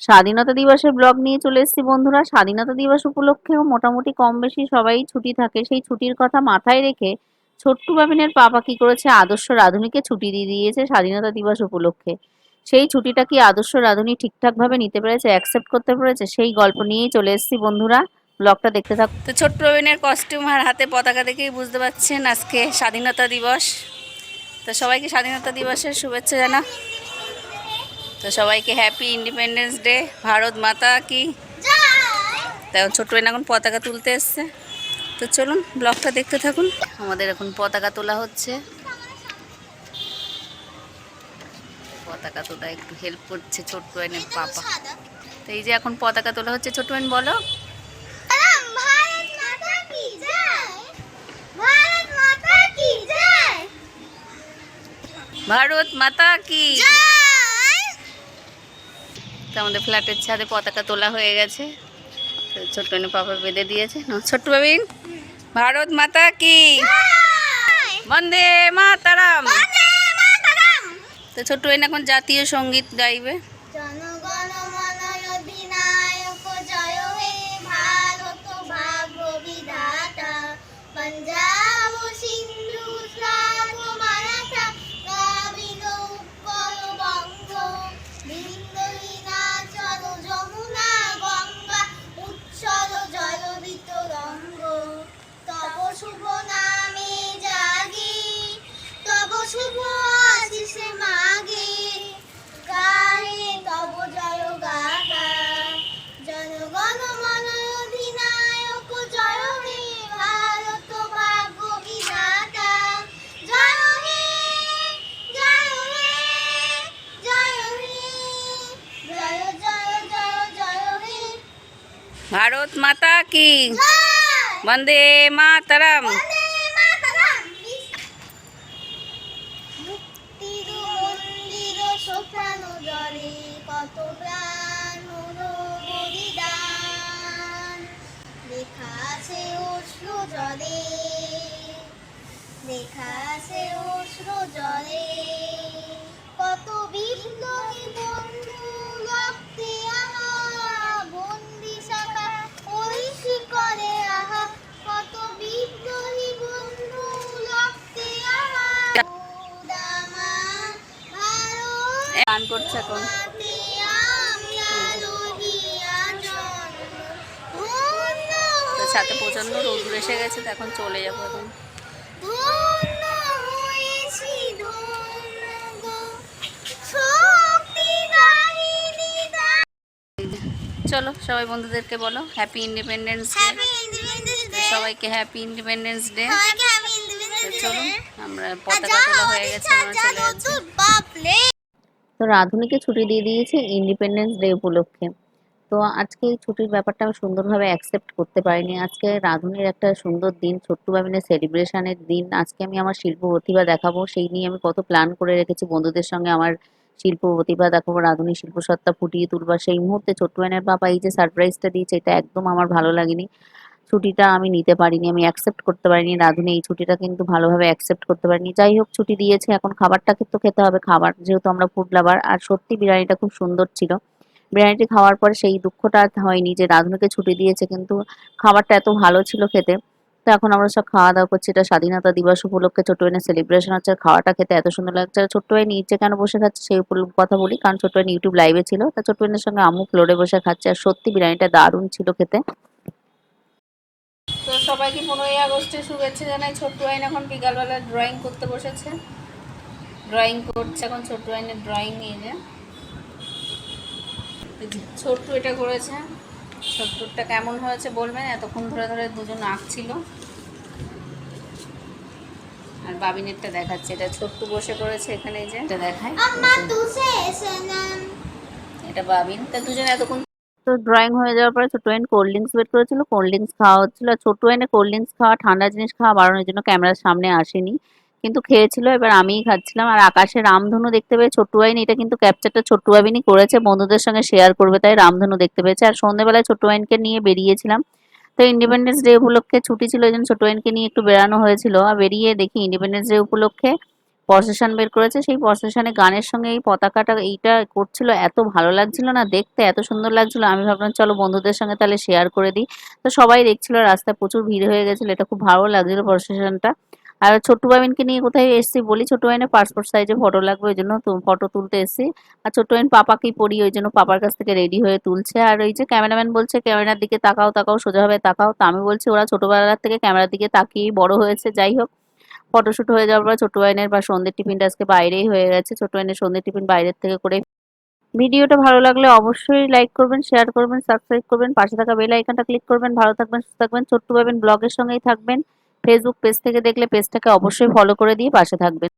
স্বাধীনতা দিবসের ব্লগ নিয়ে চলে এসেছি বন্ধুরা। স্বাধীনতা দিবস উপলক্ষেও মোটামুটি কম বেশি সবাই ছুটি থাকে। সেই ছুটির কথা মাথায় রেখে ছোট্টু বাবিনের পাপা কি করেছে? আদর্শ রাধুনিকে ছুটি দিয়ে দিয়েছে স্বাধীনতা দিবস উপলক্ষে। সেই ছুটিটা কি আদর্শ রাধুনি ঠিকঠাকভাবে নিতে পেরেছে অ্যাকসেপ্ট করতে পেরেছে? সেই গল্প নিয়েই চলে এসেছি বন্ধুরা। ব্লগটা দেখতে থাক। তো ছোট্ট বাবিনের কস্টিউম আর হাতে পতাকা দেখেই বুঝতে পারছেন আজকে স্বাধীনতা দিবস। তো সবাইকে স্বাধীনতা দিবসের শুভেচ্ছা জানা তো সবাইকে হ্যাপি ইন্ডিপেন্ডেন্স ডে ভারত মাতা কি? তাই ছোট বেন এখন পতাকা তুলতে এসছে। তো চলুন ব্লগটা দেখতে থাকুন। আমাদের এখন পতাকা তোলা হচ্ছে। পতাকা তোলা একটু হেল্প করছে ছোট বেনের পাপা। তো এই যে এখন পতাকা তোলা হচ্ছে। ছোট বেন, বলো। ভারত মাতা কি? জয় তো আমাদের ফ্ল্যাটের ছাদে পতাকা তোলা হয়ে গেছে। তো ছোট্ট বোনের পাপা বেঁধে দিয়েছে। ছোট্ট বাবিন ভারত মাতা কি? বন্দে মাতারাম! তো ছোট্ট বোন এখন জাতীয় সংগীত গাইবে। পঞ্জাব ভারত মাতা কি? বন্দে মাতারাম। কত প্রাণ হলো বলিদান। লেখা আছে অশ্র জলে। লেখা আছে অশ্র জলে। কত বিপ্লবী করছে এখন। সাথে প্রচণ্ড রোদ এসে গেছে তো এখন চলে যাব এখন। চলো সবাই বন্ধুদেরকে বলো হ্যাপি ইন্ডিপেন্ডেন্স ডে সবাইকে হ্যাপি ইন্ডিপেন্ডেন্স ডে ইন্ডিপেন্ডেন্স আমরা পতাকা তোলা হয়ে গেছে আমরা চলে যাচ্ছি। রাধুনিকে ছুটি দিয়ে দিয়েছে ইন্ডিপেন্ডেন্স ডে উপলক্ষে। তো আজকে এই ছুটির ব্যাপারটা আমি সুন্দরভাবে অ্যাকসেপ্ট করতে পারিনি। আজকে রাধুনির একটা সুন্দর দিন, ছোট্ট বাবিনের সেলিব্রেশনের দিন। আজকে আমি আমার শিল্প প্রতিভা দেখাবো। সেই নিয়ে আমি কত প্ল্যান করে রেখেছি। বন্ধুদের সঙ্গে আমার শিল্প প্রতিভা দেখাবো রাধুনির শিল্প সত্তা ফুটিয়ে তুলবা। সেই মুহূর্তে ছোট্ট বাবিনের বাবা এই যে সারপ্রাইজটা দিয়েছে, এটা একদম আমার ভালো লাগেনি। ছুটিটা আমি নিতে পারিনি, আমি অ্যাকসেপ্ট করতে পারিনি। রাধুনি এই ছুটিটা কিন্তু ভালোভাবে অ্যাকসেপ্ট করতে পারিনি। যাই হোক ছুটি দিয়েছে, এখন খাবারটাকে তো খেতে হবে। খাবার যেহেতু আমরা ফুড লাভার আর সত্যি বিরিয়ানিটা খুব সুন্দর ছিল। বিরিয়ানিটি খাওয়ার পরে সেই দুঃখটা আর হয়নি যে রাধুনিকে ছুটি দিয়েছে, কিন্তু খাবারটা এত ভালো ছিল খেতে। তো এখন আমরা সব খাওয়া দাওয়া করছি, এটা স্বাধীনতা দিবস উপলক্ষে ছোট্ট ভাইনের সেলিব্রেশন হচ্ছে। খাওয়াটা খেতে এত সুন্দর লাগছে। ছোট্ট ভাই নিচে কেন বসে খাচ্ছে সেই কথা বলি, কারণ ছোট্ট ভাই ইউটিউব লাইভে ছিল। তা ছোট্ট ভাইনের সঙ্গে আম্মু ফ্লোরে বসে খাচ্ছে, আর সত্যি বিরিয়ানিটা দারুণ ছিল খেতে। সবাইকে পনেরোই আগস্টে শুভেচ্ছা জানাই? ছোট্ট আইন এখন বিকালবেলা ড্রয়িং করতে বসেছে। ড্রয়িং করছে এখন ছোট্ট আইনের ড্রয়িং নিয়ে যে। ছোট্ট এটা করেছে। ছোট্টটা কেমন হয়েছে বলবেন? এতক্ষণ ধরে ধরে দুজন আঁকছিল আর বাবিনেরটা দেখাচ্ছে। এটা ছোট্ট বসে করেছে এখানে যে। এটা দেখায়। এটা বাবিন। তা দুজনে এতক্ষণ তো ড্রয়িং হয়ে যাওয়ার পরে ছোট ওয়াইন কোল্ড ড্রিঙ্কস বের করেছিল কোল্ড ড্রিঙ্কস খাওয়া হচ্ছিল। আর ছোট ওয়াইনে কোল্ড ড্রিঙ্কস খাওয়া, ঠান্ডা জিনিস খাওয়া বাড়ানোর জন্য ক্যামেরার সামনে আসেনি। কিন্তু খেয়েছিল, এবার আমিই খাচ্ছিলাম। আর আকাশে রামধনু দেখতে পেয়ে ছোট্ট ওয়াইন এটা কিন্তু ক্যাপচারটা ছোট্ট বাবিনই করেছে, বন্ধুদের সঙ্গে শেয়ার করবে তাই রামধনু দেখতে পেয়েছে। আর সন্ধ্যেবেলায় ছোট্ট ওয়াইনকে নিয়ে বেরিয়েছিলাম। তো ইন্ডিপেন্ডেন্স ডে উপলক্ষে ছুটি ছিল এই জন্য ছোট ওয়াইনকে নিয়ে একটু বেড়ানো হয়েছিল। আর বেরিয়ে দেখি ইন্ডিপেন্ডেন্স ডে উপলক্ষে প্রসেশন বের করেছে, সেই প্রসেশনে গানের সঙ্গে এই পতাকাটা, এইটা করছিল, এত ভালো লাগছিল না, দেখতে এত সুন্দর লাগছিল। আমি ভাবলাম, চলো বন্ধুদের সঙ্গে তাহলে শেয়ার করে দিই। তো সবাই দেখছিল, রাস্তায় প্রচুর ভিড় হয়ে গেছিল, এটা খুব ভালো লাগছিল প্রসেশনটা আর ছোট্টু বাবিনকে নিয়ে কোথায় এসেছি বলি, ছোট্টু বাবিনের পাসপোর্ট সাইজে ফটো লাগবে, ওই জন্য ফটো তুলতে এসেছি। আর ছোট্টু বাবিন পাপাকেই পড়ি ওই জন্য পাপার কাছ থেকে রেডি হয়ে তুলছে। আর ওই যে ক্যামেরাম্যান বলছে, ক্যামেরার দিকে তাকাও তাকাও সোজাভাবে তাকাও। তা আমি বলছি, ওরা ছোটবেলার থেকে ক্যামেরার দিকে তাকিয়েই বড় হয়েছে, যাই হোক। ফটোশুট হয়ে যাওয়ার পর ছোটো আইনের বা সন্ধ্যের টিফিনটা আজকে বাইরেই হয়ে গেছে। ছোটো আইনের সন্ধ্যের টিফিন বাইরের থেকে করে ভিডিওটা ভালো লাগলে অবশ্যই লাইক করবেন শেয়ার করবেন সাবস্ক্রাইব করবেন, পাশে থাকা বেল আইকনটা ক্লিক করবেন, ভালো থাকবেন, সুস্থ থাকবেন, ছোট্ট পাবেন ব্লগের সঙ্গেই থাকবেন। ফেসবুক পেজ থেকে দেখলে পেজটাকে অবশ্যই ফলো করে দিয়ে পাশে থাকবেন।